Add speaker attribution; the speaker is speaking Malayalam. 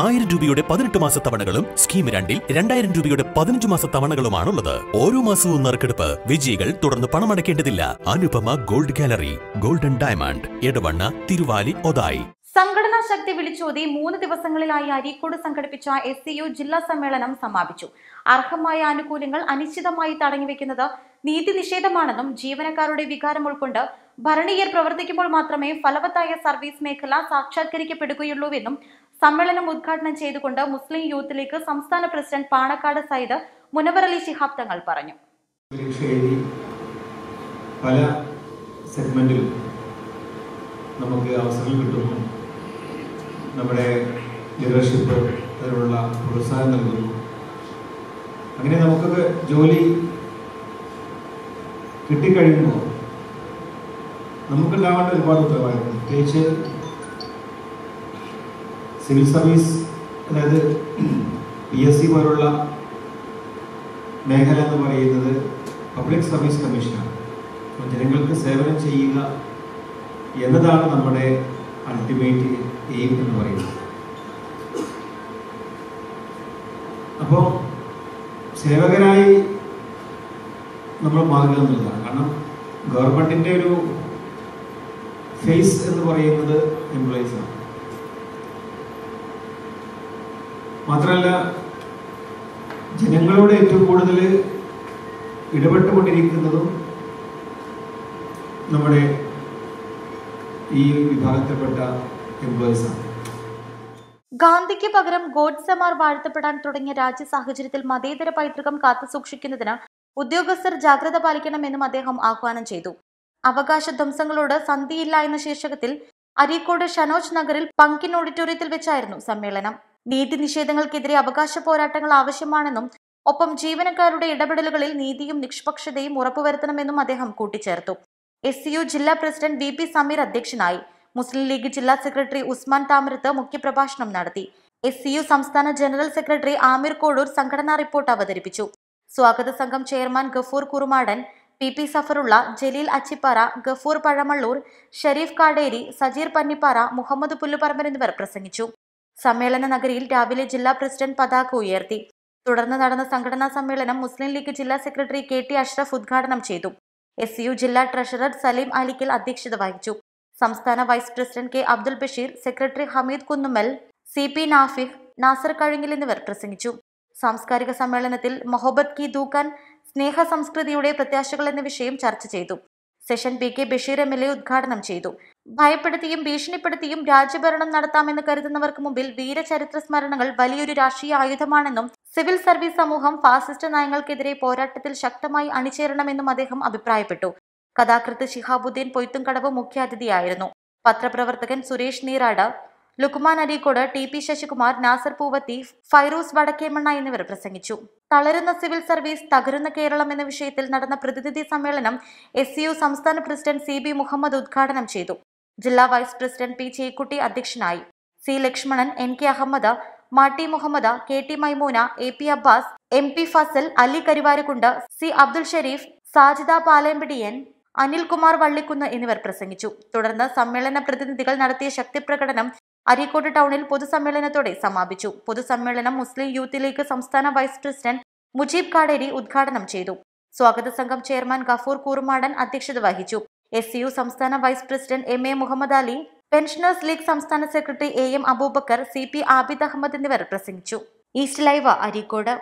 Speaker 1: ആയിരം രൂപയുടെ പതിനെട്ട് മാസ തവണകളും സ്കീം രണ്ടിൽ രണ്ടായിരം രൂപയുടെ പതിനഞ്ച് മാസ തവണകളുമാണുള്ളത്. ഓരോ മാസവും നറുക്കെടുപ്പ് വിജയികൾ തുടർന്ന് പണമടയ്ക്കേണ്ടതില്ല. Anupama gold gallery golden diamond Edavanna Thiruvali Othayi.
Speaker 2: സംഘടനാ ശക്തി വിളിച്ചോതി മൂന്ന് ദിവസങ്ങളിലായി അരീക്കോട് സംഘടിപ്പിച്ച എസ് സി യു ജില്ലാ സമ്മേളനം സമാപിച്ചു. അർഹമായ ആനുകൂല്യങ്ങൾ അനിശ്ചിതമായി തടഞ്ഞുവെക്കുന്നത് നീതി നിഷേധമാണെന്നും ജീവനക്കാരുടെ വികാരം ഉൾക്കൊണ്ട് ഭരണീയർ പ്രവർത്തിക്കുമ്പോൾ മാത്രമേ ഫലവത്തായ സർവീസ് മേഖല സാക്ഷാത്കരിക്കപ്പെടുകയുള്ളൂവെന്നും സമ്മേളനം ഉദ്ഘാടനം ചെയ്തുകൊണ്ട് മുസ്ലിം യൂത്ത് സംസ്ഥാന പ്രസിഡന്റ് പാണക്കാട് സയ്യിദ് മുനവർ അലി ശിഹാബ് തങ്ങൾ പറഞ്ഞു.
Speaker 3: പല സെഗ്മെന്റിലും നമുക്ക് അവസരം കിട്ടുന്നു. നമ്മുടെ ലീഡർഷിപ്പ് അതിനുള്ള പ്രോത്സാഹനം നൽകുന്നു. അങ്ങനെ നമുക്കൊക്കെ ജോലി കിട്ടിക്കഴിയുമ്പോൾ നമുക്കുണ്ടാവേണ്ട ഒരുപാട് ഉത്തരവാദിത്തം പ്രത്യേകിച്ച് സിവിൽ സർവീസ് അതായത് പി എസ് സി പോലുള്ള മേഖല എന്ന് പറയുന്നത് പബ്ലിക് സർവീസ് കമ്മീഷനാണ്. അപ്പോൾ ജനങ്ങൾക്ക് സേവനം ചെയ്യുക എന്നതാണ് നമ്മുടെ അൾട്ടിമേറ്റ് എയിം എന്ന് പറയുന്നത്. അപ്പോൾ സേവകരായി നമ്മൾ മാറുക എന്നുള്ളതാണ്. കാരണം ഗവൺമെന്റിന്റെ ഒരു ഫേസ് എന്ന് പറയുന്നത് എംപ്ലോയീസ് മാത്രമല്ല ജനങ്ങളോട് ഏറ്റവും കൂടുതൽ ഇടപെട്ടുകൊണ്ടിരിക്കുന്നതും നമ്മുടെ ഈ വിഭാഗത്തിൽപ്പെട്ട എംപ്ലോയീസാണ്
Speaker 2: ഗാന്ധിക്ക് പകരം ഗോഡ്സമാർ വാഴ്ത്തപ്പെടാൻ തുടങ്ങിയ രാജ്യ സാഹചര്യത്തിൽ മതേതര പൈതൃകം കാത്തുസൂക്ഷിക്കുന്നതിന് ഉദ്യോഗസ്ഥർ ജാഗ്രത പാലിക്കണമെന്നും അദ്ദേഹം ആഹ്വാനം ചെയ്തു. അവകാശ ധ്വംസങ്ങളോട് സന്ധിയില്ല എന്ന ശീർഷകത്തിൽ അരീക്കോട് ഷനോജ് നഗറിൽ പങ്കിൻ ഓഡിറ്റോറിയത്തിൽ വെച്ചായിരുന്നു സമ്മേളനം. നീതി നിഷേധങ്ങൾക്കെതിരെ അവകാശ പോരാട്ടങ്ങൾ ആവശ്യമാണെന്നും ഒപ്പം ജീവനക്കാരുടെ ഇടപെടലുകളിൽ നീതിയും നിഷ്പക്ഷതയും ഉറപ്പുവരുത്തണമെന്നും അദ്ദേഹം കൂട്ടിച്ചേർത്തു. എസ് സി യു ജില്ലാ പ്രസിഡന്റ് വി പി സമീർ അധ്യക്ഷനായി മുസ്ലിം ലീഗ് ജില്ലാ സെക്രട്ടറി ഉസ്മാൻ താമരത്ത് മുഖ്യപ്രഭാഷണം നടത്തി. എസ് സി യു സംസ്ഥാന ജനറൽ സെക്രട്ടറി ആമിർ കോഡൂർ സംഘടനാ റിപ്പോർട്ട് അവതരിപ്പിച്ചു. സ്വാഗത സംഘം chairman Gafoor Kurumadan P P Safarulla Jaleel Achippara Gafoor Pazhamallur Shareef Kaderi Sajeer Pannippara Muhammad Pulluparamban എന്നിവർ പ്രസംഗിച്ചു. സമ്മേളന നഗരിയിൽ രാവിലെ ജില്ലാ പ്രസിഡന്റ് പതാക ഉയർത്തി. തുടർന്ന് നടന്ന സംഘടനാ സമ്മേളനം മുസ്ലിം ലീഗ് ജില്ലാ സെക്രട്ടറി കെ ടി അഷ്റഫ് ഉദ്ഘാടനം ചെയ്തു. എസ് യു ജില്ലാ ട്രഷറർ സലീം അലിക്കൽ അധ്യക്ഷത വഹിച്ചു. സംസ്ഥാന vice president K Abdul Basheer secretary Hameed Kunnumal C P Nafiq Nasar Kazhungil എന്നിവർ പ്രസംഗിച്ചു. സാംസ്കാരിക സമ്മേളനത്തിൽ മൊഹബത്ത് കി ദൂക്കാൻ സ്നേഹ സംസ്കൃതിയുടെ പ്രത്യാശകൾ എന്ന വിഷയം ചർച്ച ചെയ്തു. Session P K Basheer M L A ഉദ്ഘാടനം ചെയ്തു. ഭയപ്പെടുത്തിയും ഭീഷണിപ്പെടുത്തിയും രാജ്യഭരണം നടത്താമെന്ന് കരുതുന്നവർക്ക് മുമ്പിൽ വീരചരിത്ര സ്മരണകൾ വലിയൊരു രാഷ്ട്രീയ ആയുധമാണെന്നും സിവിൽ സർവീസ് സമൂഹം ഫാസിസ്റ്റ് നയങ്ങൾക്കെതിരെ പോരാട്ടത്തിൽ ശക്തമായി അണിചേരണമെന്നും അദ്ദേഹം അഭിപ്രായപ്പെട്ടു. കഥാകൃത്ത് ശിഹാബുദ്ദീൻ പൊയ്ത്തുംകടവ് മുഖ്യാതിഥിയായിരുന്നു. പത്രപ്രവർത്തകൻ സുരേഷ് നീറാട് ലുക്മാൻ അരീക്കോട് ടി പി ശശികുമാർ നാസർ പൂവത്തി ഫൈറൂസ് വടക്കേമണ്ണ എന്നിവർ പ്രസംഗിച്ചു. തളരുന്ന സിവിൽ സർവീസ് തകരുന്ന കേരളം എന്ന വിഷയത്തിൽ നടന്ന പ്രതിനിധി സമ്മേളനം എസ് സംസ്ഥാന പ്രസിഡന്റ് സി ബി മുഹമ്മദ് ഉദ്ഘാടനം ചെയ്തു. ജില്ലാ വൈസ് പ്രസിഡന്റ് പി ചേക്കുട്ടി അധ്യക്ഷനായി. C Lakshmanan N K Ahammed Matti Muhammad K T Maimoona A P Abbas M P Fazal Ali Karuvarakundu C Abdul Shareef Sajida Palembidiyan Anilkumar Vallikkunnu എന്നിവർ പ്രസംഗിച്ചു. തുടർന്ന് സമ്മേളന പ്രതിനിധികൾ നടത്തിയ ശക്തിപ്രകടനം അരീക്കോട് ടൗണിൽ പൊതുസമ്മേളനത്തോടെ സമാപിച്ചു. പൊതുസമ്മേളനം മുസ്ലിം യൂത്ത് ലീഗ് സംസ്ഥാന വൈസ് പ്രസിഡന്റ് മുജീബ് കാടേരി ഉദ്ഘാടനം ചെയ്തു. സ്വാഗത സംഘം ചെയർമാൻ ഗഫൂർ കൂറുമാടൻ അധ്യക്ഷത വഹിച്ചു. എസ് യു സംസ്ഥാന vice president M A Muhammad Ali pensioners league സംസ്ഥാന secretary A M Aboobacker C P Abid Ahammed എന്നിവർ പ്രസംഗിച്ചു. East live Areekode.